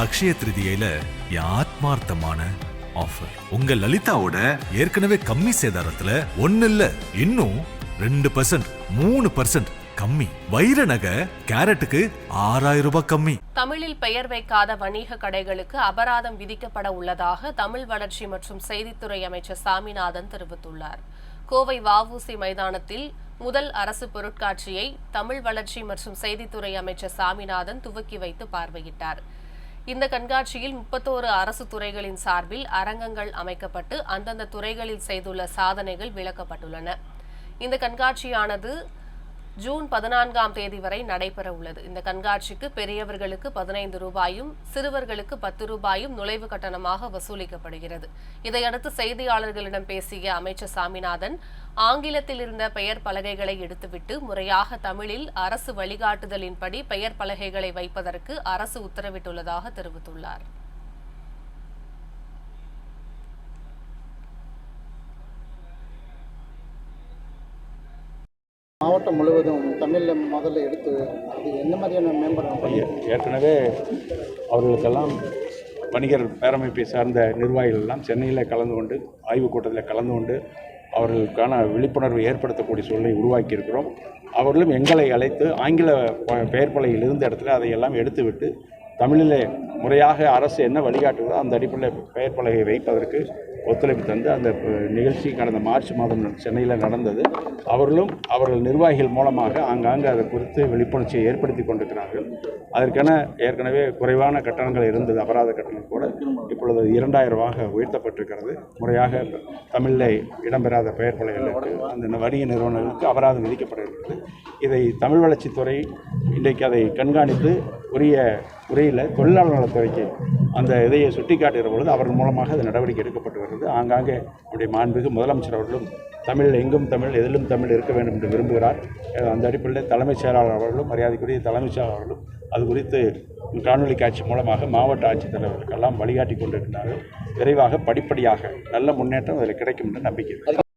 அக்ஷய திருதியில என் ஆத்மார்த்தமான ஆஃபர் உங்க லலிதாவோட ஏற்கனவே கம்மி சேதாரத்துல ஒன்னு இல்ல இன்னும் ரெண்டு பர்சன்ட் மூணு பர்சன்ட் கம்மி. வைர நகை கேரட்டுக்கு ஆறாயிரம் ரூபாய் கம்மி. தமிழில் பெயர் வைக்காத வணிக கடைகளுக்கு அபராதம் விதிக்கப்பட உள்ளதாக தமிழ் வளர்ச்சி மற்றும் செய்தித்துறை அமைச்சர் சாமிநாதன் தெரிவித்துள்ளார். கோவை வஉசி மைதானத்தில் முதல் அரசு பொருட்காட்சியை தமிழ் வளர்ச்சி மற்றும் செய்தித்துறை அமைச்சர் சாமிநாதன் துவக்கி வைத்து பார்வையிட்டார். இந்த கண்காட்சியில் முப்பத்தோரு அரசு துறைகளின் சார்பில் அரங்கங்கள் அமைக்கப்பட்டு அந்தந்த துறைகளில் செய்துள்ள சாதனைகள் விளக்கப்பட்டுள்ளன. இந்த கண்காட்சியானது ஜூன் பதினான்காம் தேதி வரை நடைபெற உள்ளது. இந்த கண்காட்சிக்கு பெரியவர்களுக்கு பதினைந்து ரூபாயும் சிறுவர்களுக்கு பத்து ரூபாயும் நுழைவு கட்டணமாக வசூலிக்கப்படுகிறது. இதையடுத்து செய்தியாளர்களிடம் பேசிய அமைச்சர் சாமிநாதன் ஆங்கிலத்தில் இருந்த பெயர் பலகைகளை எடுத்துவிட்டு முறையாக தமிழில் அரசு வழிகாட்டுதலின்படி பெயர் பலகைகளை வைப்பதற்கு அரசு உத்தரவிட்டுள்ளதாக தெரிவித்துள்ளார். மாவட்டம் முழுவதும் தமிழில் முதல்ல எடுத்து அது என்ன மாதிரியான மேம்பாடு ஏற்கனவே அவர்களுக்கெல்லாம் வணிகர் பேரமைப்பை சார்ந்த நிர்வாகிகள் எல்லாம் சென்னையில் கலந்து கொண்டு ஆய்வுக் கூட்டத்தில் கலந்து கொண்டு அவர்களுக்கான விழிப்புணர்வு ஏற்படுத்தக்கூடிய சூழலை உருவாக்கியிருக்கிறோம். அவர்களும் எங்களை அழைத்து ஆங்கில பெயர்ப்பலையில் பெயர் பலகையில் இருந்த இடத்துல அதையெல்லாம் எடுத்துவிட்டு தமிழிலே முறையாக அரசு என்ன வழிகாட்டுகிறதோ அந்த அடிப்படையில் பெயர் வைப்பதற்கு ஒத்துழைப்பு தந்து அந்த நிகழ்ச்சி கடந்த மார்ச் மாதம் சென்னையில் நடந்தது. அவர்களும் அவர்கள் நிர்வாகிகள் மூலமாக ஆங்காங்கே அதை குறித்து விழிப்புணர்ச்சியை ஏற்படுத்தி கொண்டிருக்கிறார்கள். அதற்கென ஏற்கனவே குறைவான கட்டணங்கள் இருந்தது அபராத கட்டணம் கூட. இப்பொழுது இரண்டாயிரமாக உயர்த்தப்பட்டிருக்கிறது. முறையாக தமிழில் இடம்பெறாத பெயர் பலகைகளுக்கு அந்த வணிக நிறுவனங்களுக்கு அபராதம் விதிக்கப்பட இருக்கிறது இதை தமிழ் வளர்ச்சித்துறை இன்றைக்கு அதை கண்காணித்து உரிய உரையில் தொழிலாளர் நலத்துறைக்கு அந்த இதையை சுட்டிக்காட்டுகிற பொழுது அவர்கள் மூலமாக அது நடவடிக்கை எடுக்கப்பட்டு வருகிறது. ஆங்காங்கே நம்முடைய மாண்புமிகு முதலமைச்சர் அவர்களும் தமிழ் எங்கும் தமிழ் எதிலும் தமிழ் இருக்க வேண்டும் என்று விரும்புகிறார். அந்த அடிப்படையில் தலைமைச் செயலாளர் அவர்களும் மரியாதைக்குரிய தலைமைச் செயலாளர்களும் அது குறித்து காணொலி காட்சி மூலமாக மாவட்ட ஆட்சித்தலைவர்களுக்கெல்லாம் வழிகாட்டி கொண்டிருக்கிறார்கள். விரைவாக படிப்படியாக நல்ல முன்னேற்றம் அதில் கிடைக்கும் என்று நம்பிக்கை